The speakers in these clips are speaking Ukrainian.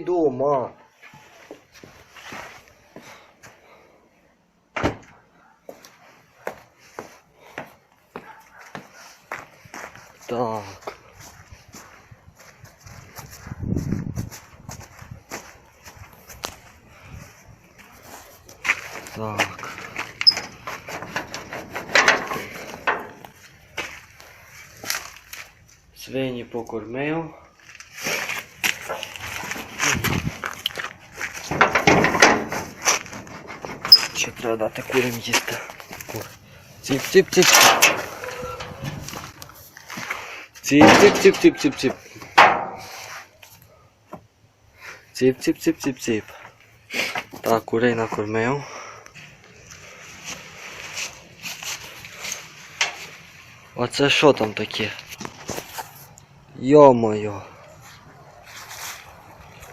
дома. Так. Так. Свині покормив. Ще треба дати курям їсти. Кур. Ціп, ціп, ціп. Ціп, ціп, ціп, ціп, ціп, ціп. Ціп, ціп, ціп, ціп, ціп. Так, курей накормив. Оце що там таке? Йо-моє.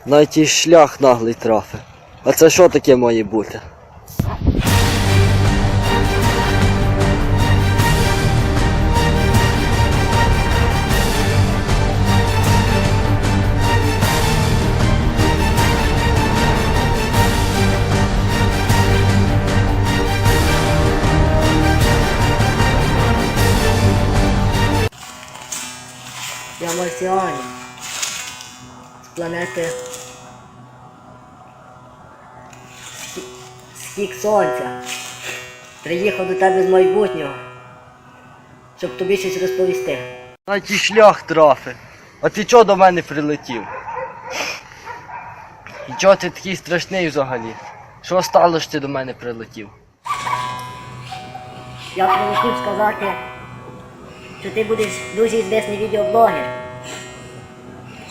Навіть шлях наглий трафи. А це що таке має бути? Я марсіанин. З планети Сті- Стік Сонця. Приїхав до тебе з майбутнього, щоб тобі щось розповісти. Навіть і шлях трафи. А ти чого до мене прилетів? І чого ти такий страшний взагалі? Що стало, що ти до мене прилетів? Я прилетів сказати, що ти будеш дуже звісний відеоблогер.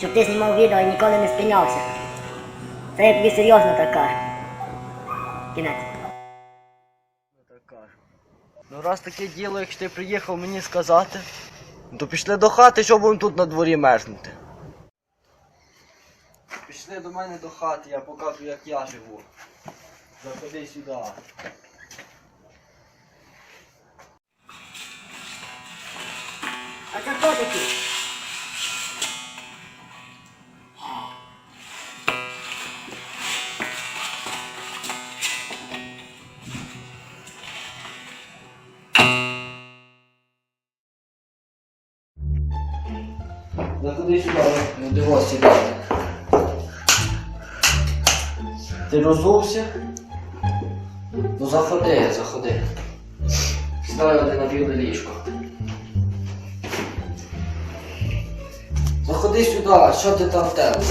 Щоб ти знімав відео і ніколи не спинявся. Це я тобі серйозно так кажу. Кінець. Ну раз таке діло, якщо ти приїхав мені сказати, ну, то пішли до хати, щоб будемо тут на дворі мерзнути. Пішли до мене до хати, я покажу, як я живу. Заходи сюди. А це хто такий? Заходи сюди, не дивись сюди. Ти розувся? Ну заходи, заходи. Сідай один на біле ліжко. Заходи сюди, що ти там тебе?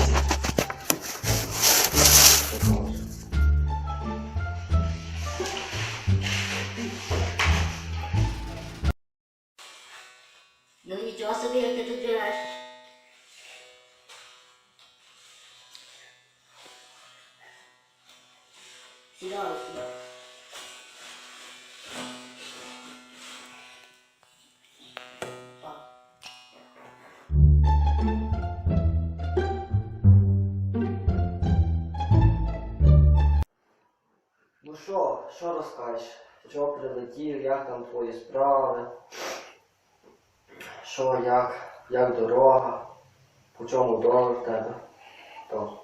Ну нічого собі, як ти тут живеш. Ну що, що розкажеш? Чого прилетів, як там твої справи? Що, як, як дорога? По чому долар в тебе? То.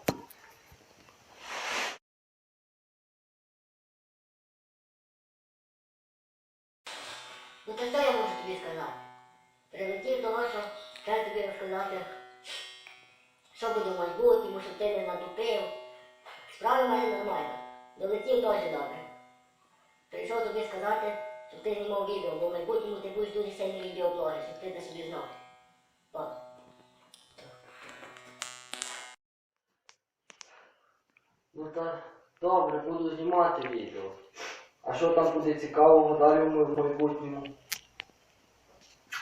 Ну то що я можу тобі сказати? Прилетів того, що треба тобі розказати, що буде в майбутньому, щоб ти не натупив. Справи в мене нормально. Долетів дуже добре. Прийшов тобі сказати, щоб ти знімав відео, бо в майбутньому ти будеш дуже сильний відеоблогер, щоб ти це собі знав. Ну так, добре, буду знімати відео. А що там буде цікавого далі в майбутньому?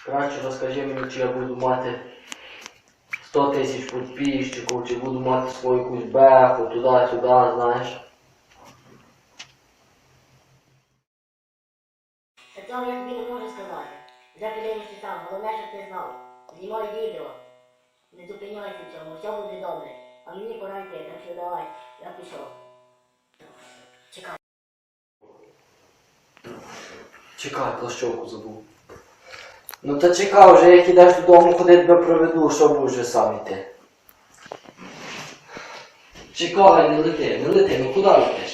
Краще розкажи мені, чи я буду мати 100 тисяч підписчиків, чи буду мати свою якусь беху, туди-сюди, знаєш. Та цього я тобі не можу сказати. Вже подивишся сам, головне, щоб ти знав. Знімай відео. Не зупиняйся в цьому, все буде добре. А мені пора йти, так що давай, я пішов. Чекай, плащовку забув. Ну та чекай, вже як ідеш додому куди тебе проведу, що будеш вже сам йти. Чекай, не лети, не лети, ну куди летиш?